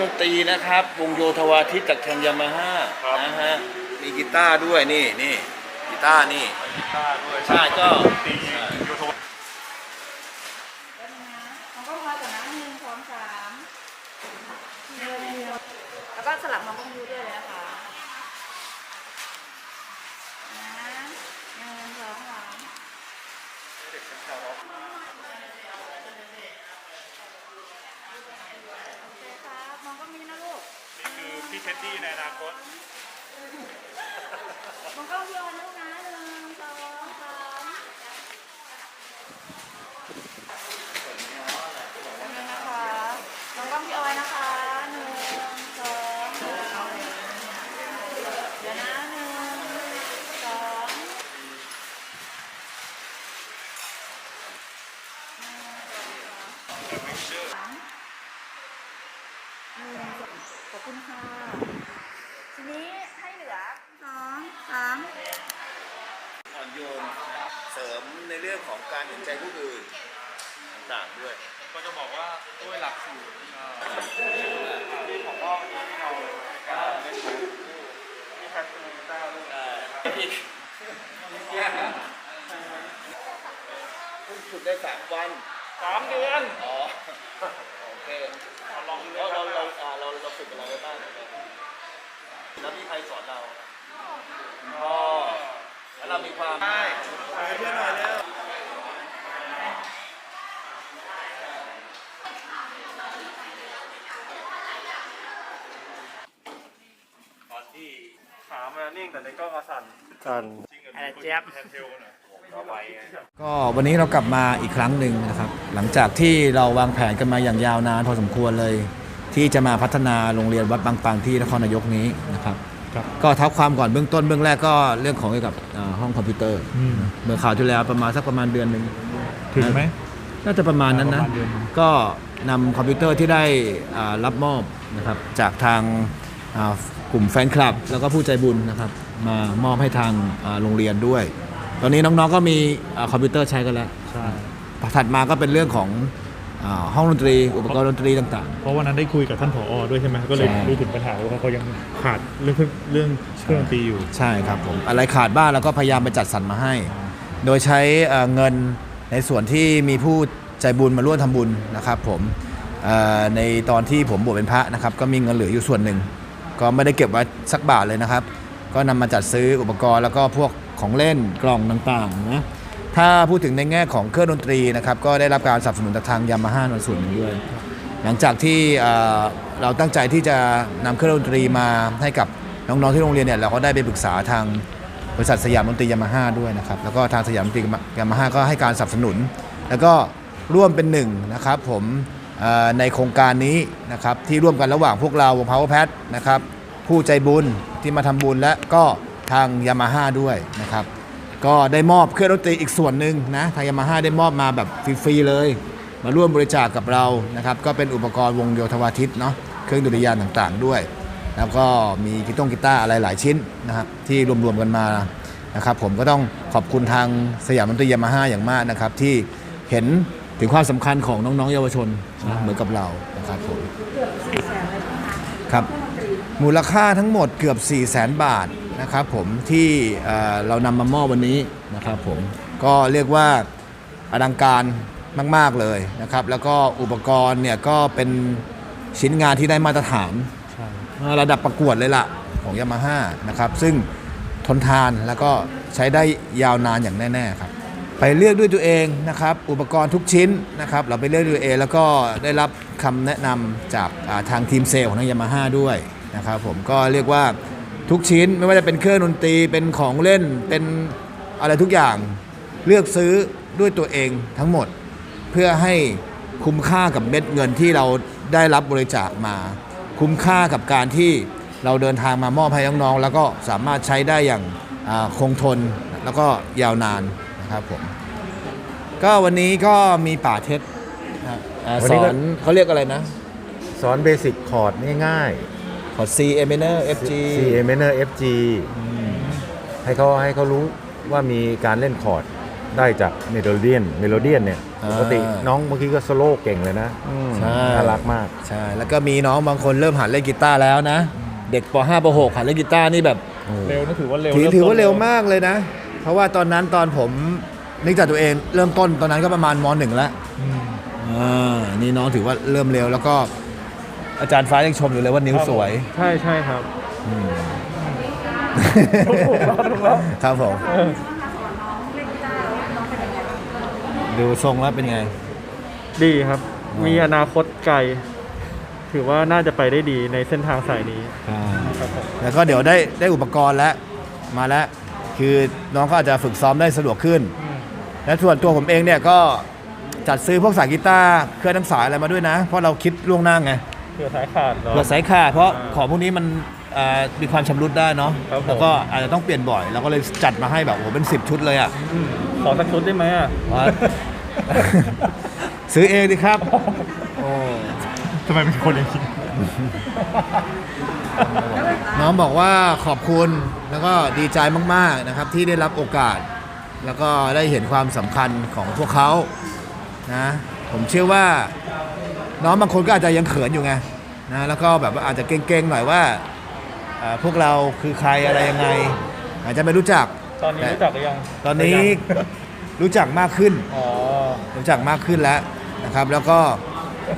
รื่องดนตรีนะครับ วงโยธวาทิตจากทางยามาฮ่านะฮะ มีกีตาร์ด้วยนี่นี่กีตาร์นี่ กีตาร์ด้วยใช่ก็ ตียูทูบมันก็พอแต่นะหนึ่งสองสามหนึ่งแล้วก็สลับมองกล้องดูด้วยเลยนะคะนะหนึ่งสองสามโอเคครับมองกล้องนี้นะลูก นี่คือพี่ เท็ดดี้ในอนาคตมองกล้องเดียวนลูกนะหนึ่งสองสามแป๊บนึงนะคะมองกล้องพี่ออยนะคะหนึ่งสองสามเดี๋ยวนะหนึ่งสองสามหนึ่งขอบ คุณค่ะ ทีนี้ให้เหลือสองสามอ่อนโยนเสริมในเรื่องของการเห็นใจผู้อื่นต่างๆด้วย ก็จะบอกว่าด้วยหลักสูตรที่ของพ่อที่เราการเล่นที่พทย์เป็นกีตาร์ด้วยผิดเพิ่งฝึกได้สามวันสามเดือน อ๋อ โอเค ลองดูเลเรายคเรารับเราอ่าเราเราฝึกอะไรไว้บ้างแล้วมีใครสอนเราพ่อแล้วเรามีความใช่เพื่อนหน่อยแล้วตอนที่ขามันนิ่งแต่ในกล้องก็สั่นกันจริงกับอะไรเจี๊ยบ แทนเทลกันหน่อย ก็ไวไงก็วันนี้เรากลับมาอีกครั้งหนึ่งนะครับ หลังจากที่เราวางแผนกันมาอย่างยาวนานพอสมควรเลย ที่จะมาพัฒนาโรงเรียนวัดบางปังที่นครนายกนี้นะครับครับก็เท้าความก่อนเบื้องต้นเบื้องแรกก็เรื่องของเกี่ยวกับอ่าห้องคอมพิวเตอร์อืมเมื่อข่าวที่แล้วประมาณสักประมาณเดือนหนึ่งถึงไหมน่าจะประมาณนั้นนะประมาณเดือนหนึ่งก็นำคอมพิวเตอร์ที่ได้อ่ารับมอบนะครับจากทางอ่ากลุ่มแฟนคลับ แล้วก็ผู้ใจบุญนะครับมามอบให้ทางอ่าโรงเรียนด้วย ตอนนี้น้องๆก็มีอ่าคอมพิวเตอร์ใช้กันแล้วใช่ ถัดมาก็เป็นเรื่องของอาห้องดนตรี อุปกรณ์ดนตรีต่าง เพราะวันนั้นได้คุยกับท่านผอ ด้วยใช่ไหมก็เลยใช่ รู้ถึงปัญหาว่าเขายังขาดเรื่องเครื่องเรื่องเครื่องดนตรีอยู่ ๆ ใช่ครับผม อะไรขาดบ้างเราก็พยายามไปจัดสรรมาให้ โดยใช้เอ่อเงินในส่วนที่มีผู้ใจบุญมาร่วมทำบุญนะครับผมเอ่อในตอนที่ผมบวชเป็นพระนะครับ ก็มีเงินเหลืออยู่ส่วนหนึ่ง ก็ไม่ได้เก็บไว้สักบาทเลยนะครับ ก็นำมาจัดซื้ออุปกรณ์แล้วก็พวก ของเล่นกล่องต่างๆนะถ้าพูดถึงในแง่ของเครื่องดนตรีนะครับก็ได้รับการสนับสนุนจากทางยามาฮ่าในส่วนหนึ่งด้วย หลังจากที่เราตั้งใจที่จะนำเครื่องดนตรีมาให้กับน้องๆที่โรงเรียนเนี่ยเราก็ได้ไปปรึกษาทางบริษัทสยามดนตรียามาฮ่าด้วยนะครับแล้วก็ทางสยามดนตรียามาฮ่าก็ให้การสนับสนุน แล้วก็ร่วมเป็นหนึ่งนะครับผมในโครงการนี้นะครับที่ร่วมกันระหว่างพวกเราวง Power Pad นะครับผู้ใจบุญที่มาทำบุญและก็ ทางยามาฮ่าด้วยนะครับ ก็ได้มอบเครื่องดนตรีอีกส่วนหนึ่งนะทางยามาฮ่าได้มอบมาแบบฟรีๆเลย มาร่วมบริจาคกับเรานะครับก็เป็นอุปกรณ์วงโยธวาทิตเนาะเครื่องดุริยางต่างๆด้วย แล้วก็มีกีตงกีตาร์อะไรหลายชิ้นนะครับที่รวมๆกันมานะครับผมก็ต้องขอบคุณทางสยามดนตรียามาฮ่าอย่างมากนะครับที่เห็นถึงความสำคัญของน้องๆเยาวชนนะเหมือนกับเรานะครับผม ครับ มูลค่าทั้งหมดเกือบ 4 0 0แสนบาท นะครับผมที่เอ่อเรานำมามอบวันนี้นะครับผมก็เรียกว่าอลังการมาก ๆ เลยนะครับ แล้วก็อุปกรณ์เนี่ยก็เป็นชิ้นงานที่ได้มาตรฐานใช่ระดับประกวดเลยล่ะ ของยามาฮ่านะครับ ซึ่งทนทานแล้วก็ใช้ได้ยาวนานอย่างแน่ ๆ ครับ ไปเลือกด้วยตัวเองนะครับ อุปกรณ์ทุกชิ้นนะครับ เราไปเลือกด้วยตัวเองแล้วก็ได้รับคำแนะนำจากอ่าทางทีมเซลล์ของทางยามาฮ่าด้วยนะครับผมก็เรียกว่า ทุกชิ้นไม่ว่าจะเป็นเครื่องดนตรีเป็นของเล่นเป็นอะไรทุกอย่างเลือกซื้อด้วยตัวเองทั้งหมด เพื่อให้คุ้มค่ากับเม็ดเงินที่เราได้รับบริจาคมา คุ้มค่ากับการที่เราเดินทางมามอบให้น้องๆแล้วก็สามารถใช้ได้อย่างอ่าคงทนแล้วก็ยาวนานนะครับผมก็วันนี้ก็มีป่าเทศนะครับอ่าวันสนี้อก็นเขาเรียกอะไรนะ สอนเบสิกคอร์ดง่าย ขอ C A minor F G ๆ C A minor F G ให้เขาให้เขารู้ว่ามีการเล่นคอร์ดได้จากเมโลเดียนเมโลเดียนเนี่ยอ่าปกติน้องเมื่อกี้ก็สโลว์เก่งเลยนะอืมใช่น่ารักมากใช่แล้วก็มีน้องบางคนเริ่มหัดเล่นกีตาร์แล้วนะ เด็กป .5 ป .6 หัดเล่นกีตาร์นี่แบบเร็วนะถือว่าเร็วถือมถือว่าต้นเร็วมากเลยนะ เพราะว่าตอนนั้นตอนผมนึกจากตัวเองเริ่มต้นตอนนั้นก็ประมาณมหนึ่งแล้วอืมอ่านี่น้องถือว่าเริ่มเร็วแล้วก็ อาจารย์ฟ้ายังชมอยู่เลยว่านิ้วสวย ใช่ใช่ครับครับผม ดูทรงแล้วเป็นไง ดีครับอ๋อมีอนาคตไกล ถือว่าน่าจะไปได้ดีในเส้นทางสายนี้ครับผมแล้วก็เดี๋ยวได้ได้อุปกรณ์แล้ว มาแล้ว คือน้องก็อาจจะฝึกซ้อมได้สะดวกขึ้น และส่วนตัวผมเองเนี่ยก็จัดซื้อพวกสายกีตาร์เครื่องทั้งสายอะไรมาด้วยนะ เพราะเราคิดล่วงหน้าไง เผื่อสายขาดเหรอ เผื่อสายขาดเพราะอ่าของพวกนี้มันอ่ามีความชำรุดได้เนาะครับผม แล้วก็อาจจะต้องเปลี่ยนบ่อยเราก็เลยจัดมาให้แบบโอ้โหเป็น 10 ชุดเลยอะ อืมขอสักชุดได้ไหมอะว่าซื้อเองดิครับ โอ้ทำไมเป็นคนอย่างนี้น้องบอกว่าขอบคุณแล้วก็ดีใจมากๆนะครับที่ได้รับโอกาส แล้วก็ได้เห็นความสำคัญของพวกเขานะผมเชื่อว่า น้องบางคนก็อาจจะยังเขินอยู่ไงนะแล้วก็แบบว่าอาจจะเก่งๆหน่อยว่าเอ่อพวกเราคือใครอะไรยังไง อาจจะไม่รู้จัก ตอนนี้รู้จักหรือยังตอนนี้รู้จักมากขึ้น อ๋อ รู้จักมากขึ้นแล้วนะครับ แล้วก็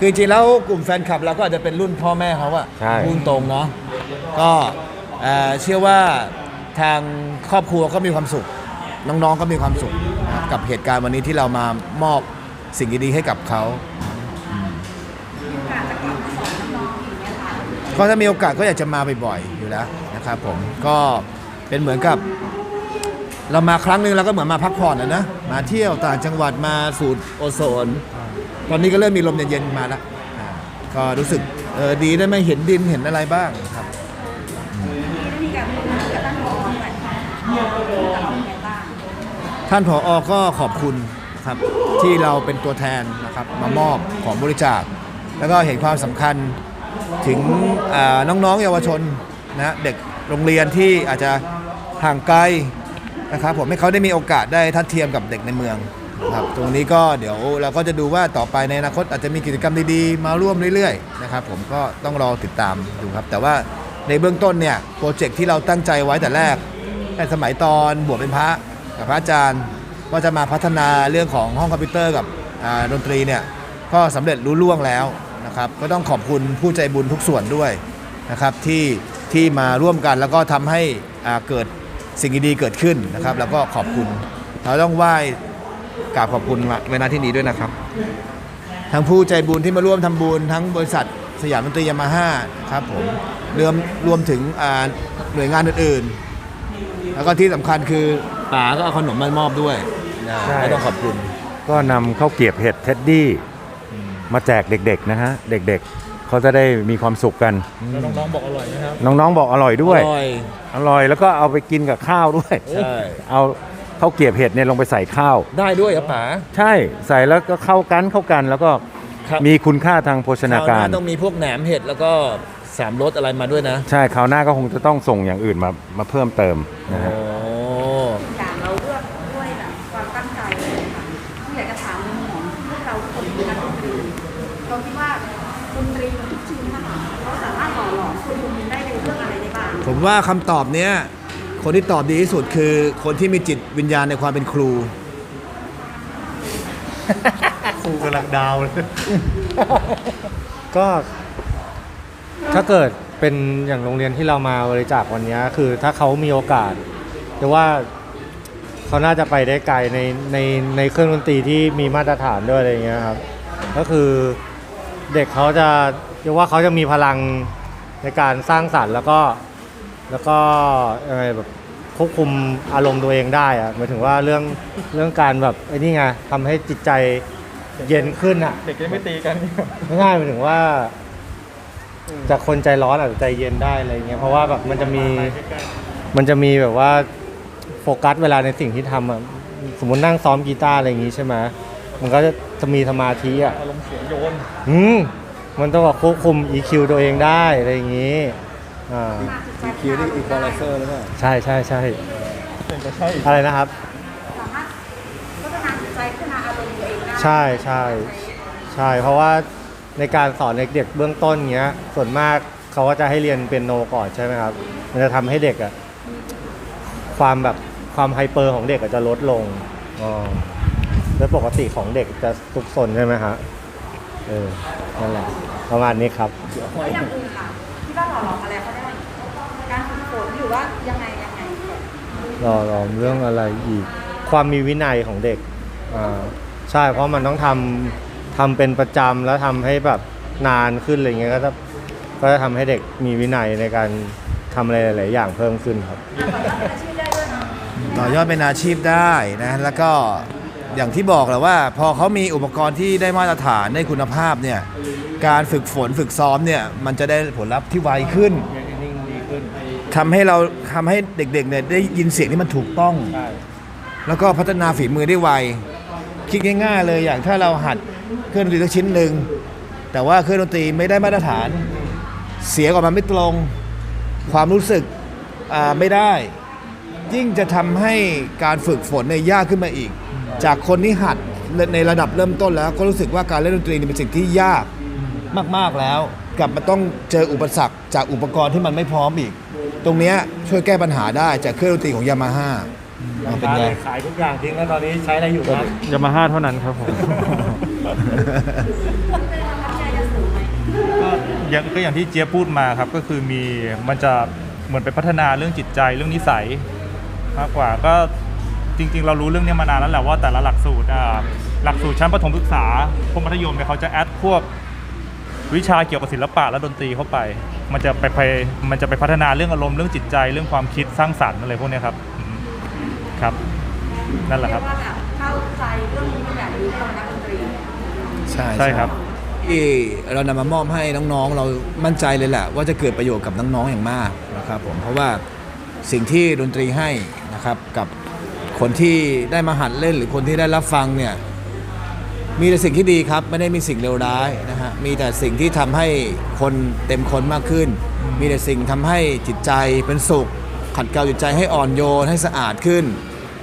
คือจริงๆแล้วกลุ่มแฟนคลับเราก็อาจจะเป็นรุ่นพ่อแม่เขาอะใช่พูดตรงเนาะก็เอ่อเชื่อว่าทางครอบครัวก็มีความสุข น้องๆก็มีความสุขนะครับกับเหตุการณ์วันนี้ที่เรามามอบสิ่งดีๆให้กับเขา ก็ถ้ามีโอกาสก็อยากจะมาบ่อยๆอยู่แล้วนะครับผมก็เป็นเหมือนกับ เรามาครั้งหนึ่งเราก็เหมือนมาพักผ่อนนะนะมาเที่ยวต่างจังหวัดมาสูตรโอโซน ตอนนี้ก็เริ่มมีลมเย็นๆมาแล้วอ่าก็รู้สึกเออดีได้ไหมเห็นดินเห็นอะไรบ้างครับมีการพูดคุยกับท่านผออยค่กับเราเป็นไงบ้างท่านผออก็ขอบคุณครับที่เราเป็นตัวแทนนะครับมามอบของบริจาค แล้วก็เห็นความสำคัญ ถึงอ่าน้องๆเยาวชนนะเด็กโรงเรียนที่อาจจะห่างไกลนะครับผมให้เขาได้มีโอกาสได้ทัดเทียมกับเด็กในเมืองครับตรงนี้ก็เดี๋ยวเราก็จะดูว่าต่อไปในอนาคตอาจจะมีกิจกรรมดีๆ มาร่วมเรื่อยๆนะครับผมก็ต้องรอติดตามดูครับ แต่ว่าในเบื้องต้นเนี่ยโปรเจกต์ที่เราตั้งใจไว้แต่แรกในสมัยตอนบวชเป็นพระกับพระอาจารย์ว่าจะมาพัฒนาเรื่องของห้องคอมพิวเตอร์กับดนตรีเนี่ยก็สำเร็จรุ่ล่วงแล้ว นะครับ ก็ต้องขอบคุณผู้ใจบุญทุกส่วนด้วยนะครับที่ที่มาร่วมกันแล้วก็ทำให้อ่าเกิดสิ่งดีๆเกิดขึ้นนะครับ แล้วก็ขอบคุณ เราต้องไหว้กราบขอบคุณเวลาที่นี้ด้วยนะครับ ทั้งผู้ใจบุญที่มาร่วมทำบุญทั้งบริษัทสยามดนตรียามาฮ่าครับผมรวมรวมถึงอ่าหน่วยงานอื่นๆ แล้วก็ที่สำคัญคือป๋าก็เอาขนมมามอบด้วยนะใช่ก็ต้องขอบคุณ ก็นำข้าวเกรียบเห็ดเท็ดดี้ มาแจกเด็กๆนะฮะเด็กๆเขาจะได้มีความสุขกัน แล้วน้องๆบอกอร่อยนะครับ น้องๆบอกอร่อยด้วย อร่อย อร่อยแล้วก็เอาไปกินกับข้าวด้วย ใช่ เอาข้าวเกรียบเห็ดเนี่ยลงไปใส่ข้าว ได้ด้วยครับป๋า ใช่ใส่แล้วก็เข้ากันเข้ากันแล้วก็ครับ มีคุณค่าทางโภชนาคราวหการ น้าต้องมีพวกแหนมเห็ดแล้วก็สามรสอะไรมาด้วยนะใช่คราวหน้าก็คงจะต้องส่งอย่างอื่นมามาเพิ่มเติมนะฮะโอ้อ เราคิดว่าดนตรีทุกชิ้นนะคะเขาสามารถหล่อหลอมคนคนหนึงได้ในเรื่องอะไรได้บ้างผมว่าคำตอบเนี้ยคนที่ตอบดีที่สุดคือ คนที่มีจิตวิญญาณในความเป็นครู ครูกำลังดาวเลยก็ถ้าเกิดเป็นอย่างโรงเรียนที่เรามาบริจาควันเนี้ยคือถ้าเขามีโอกาสแต่ว่าเขาน่าจะไปได้ไกลในในในเครื่องดนตรีที่มีมาตรฐานด้วยอะไรเงี้ยครับ ก็คือ เด็กเขาจะเรียกว่าเขาจะมีพลังในการสร้างสรรค์แล้วก็แล้วก็ยังไงแบบควบคุมอารมณ์ตัวเองได้อะหมายถึงว่าเรื่องเรื่องการแบบไอ้นี่ไงทำให้จิตใจเย็นขึ้นอะเด็กจะไม่ตีกันไม่ง่ายหมายถึงว่า จากคนใจร้อนอาจจะใจเย็นได้อะไรเงี้ยเพราะว่าแบบมันจะมีมันจะมีแบบว่าโฟกัสเวลาในสิ่งที่ทำอะสมมตินั่งซ้อมกีตาร์อะไรอย่างงี้ใช่ไหมมันก็จะ มีสมาธิอะอารมณ์เสียงโยนอืมมันต้องแบบควบคุม EQ ตัวเองได้อะไรอย่างงี้อ่าคิวนี่อีควอไลเซอร์หรือเปล่าใช่ใช่ใช่อะไรนะครับ สามารถพัฒนาจิตใจพัฒนาอารมณ์ตัวเองได้ใช่ใช่ใช่ เพราะว่าในการสอนเด็กๆเบื้องต้นเงี้ย ส่วนมากเขาก็จะให้เรียนเป็นโนก่อนใช่ไหมครับ มันจะทำให้เด็กอะความแบบความไฮเปอร์ของเด็กอะจะลดลงอ๋อ แล้วปกติของเด็กจะทุกซนใช่ไหมฮะเออนั่นแหละประมาณนี้ครับแล้วอย่างอื่นค่ะที่ว่าหล่อหลอมอะไรเขาได้การฝึกฝนหรือว่ายังไงยังไงรอรอเรื่องอะไรอีก ความมีวินัยของเด็กอ่าใช่เพราะมันต้องทำทำเป็นประจำแล้วทำให้แบบนานขึ้นอะไรเงี้ยก็จะก็จะทำให้เด็กมีวินัยในการทำอะไรหลาย ๆ อย่างเพิ่มขึ้นครับต่อยอดเป็นอาชีพได้นะแล้วก็ อย่างที่บอกแหละว่า พอเขามีอุปกรณ์ที่ได้มาตรฐานได้คุณภาพเนี่ยการฝึกฝนฝึกซ้อมเนี่ยมันจะได้ผลลัพธ์ที่ไวขึ้นทำให้เราทำให้เด็กๆเนี่ยได้ยินเสียงที่มันถูกต้องแล้วก็พัฒนาฝีมือได้ไว คิดง่ายๆเลยอย่างถ้าเราหัดเครื่องดนตรีสักชิ้นหนึ่ง แต่ว่าเครื่องดนตรีไม่ได้มาตรฐาน เสียงออกมาไม่ตรง ความรู้สึกอ่าไม่ได้ ยิ่งจะทำให้การฝึกฝนเนี่ยยากขึ้นมาอีก จากคนที่หัดในระดับเริ่มต้นแล้วก็รู้สึกว่าการเล่นดนตรีเนี่ยเป็นสิ่งที่ยากมากๆแล้ว กลับมาต้องเจออุปสรรคจากอุปกรณ์ที่มันไม่พร้อมอีก ตรงเนี้ยช่วยแก้ปัญหาได้จากเครื่องดนตรีของยามาฮ่าเป็นไงขายทุกอย่างทิ้งแล้วตอนนี้ใช้อะไรอยู่ครับยามาฮ่าเท่านั้นครับผมก็อย่างก็อย่างที่เจี๊ยบพูดมาครับก็คือมีมันจะเหมือนไปพัฒนาเรื่องจิตใจเรื่องนิสัยมากกว่าก็ จริง ๆ เรารู้เรื่องเนี้ยมานานแล้วแหละว่าแต่ละหลักสูตรอ่าหลักสูตรชั้นประถมศึกษาพวกมัธยมเนี่ยเขาจะแอดพวกวิชาเกี่ยวกับศิลปะและดนตรีเข้าไป มันจะไปไปมันจะไปพัฒนาเรื่องอารมณ์เรื่องจิตใจเรื่องความคิดสร้างสรรค์อะไรพวกเนี้ยครับอืมครับ นั่นแหละครับเรียกว่าแบบเข้าใจเรื่องนี้แบบนี้คนนักดนตรีใช่ใช่ครับ ที่เรานำมามอบให้น้องๆ เรามั่นใจเลยแหละว่าจะเกิดประโยชน์กับน้องๆอย่างมากนะครับผมเพราะว่าสิ่งที่ดนตรีให้นะครับกับ คนที่ได้มาหัดเล่นหรือคนที่ได้รับฟังเนี่ยมีแต่สิ่งที่ดีครับ ไม่ได้มีสิ่งเลวร้ายนะฮะมีแต่สิ่งที่ทำให้คนเต็มคนมากขึ้น มีแต่สิ่งทำให้จิตใจเป็นสุข ขัดเกลาจิตใจให้อ่อนโยนให้สะอาดขึ้น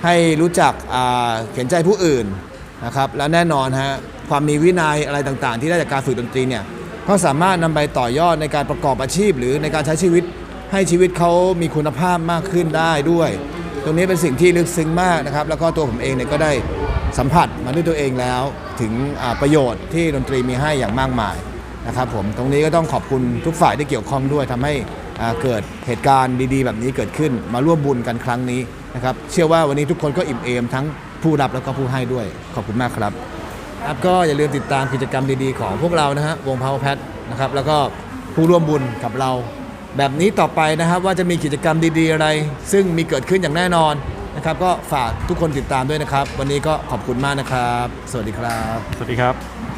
ให้รู้จักอ่าเขียนใจผู้อื่นนะครับและแน่นอนฮะความมีวินัยอะไรต่างๆ ที่ได้จากการฝึกดนตรีเนี่ยก็สามารถนำไปต่อยอดในการประกอบอาชีพ หรือในการใช้ชีวิตให้ชีวิตเขามีคุณภาพมากขึ้นได้ด้วย ตรงนี้เป็นสิ่งที่ลึกซึ้งมากนะครับ แล้วก็ตัวผมเองเนี่ยก็ได้สัมผัสมาด้วยตัวเองแล้ว ถึงประโยชน์ที่ดนตรีมีให้อย่างมากมายนะครับผมตรงนี้ก็ต้องขอบคุณทุกฝ่ายที่เกี่ยวข้องด้วยทำให้เกิดเหตุการณ์ดีๆ แบบนี้เกิดขึ้นมาร่วมบุญกันครั้งนี้นะครับเชื่อว่าวันนี้ทุกคนก็อิ่มเอมทั้งผู้รับแล้วก็ผู้ให้ด้วย ขอบคุณมากครับครับก็อย่าลืมติดตามกิจกรรมดีๆ ของพวกเรานะฮะวง Power Pad นะครับแล้วก็ผู้ร่วมบุญกับเรา แบบนี้ต่อไปนะครับว่าจะมีกิจกรรมดีๆอะไร ซึ่งมีเกิดขึ้นอย่างแน่นอนนะครับ ก็ฝากทุกคนติดตามด้วยนะครับ วันนี้ก็ขอบคุณมากนะครับ สวัสดีครับ สวัสดีครับ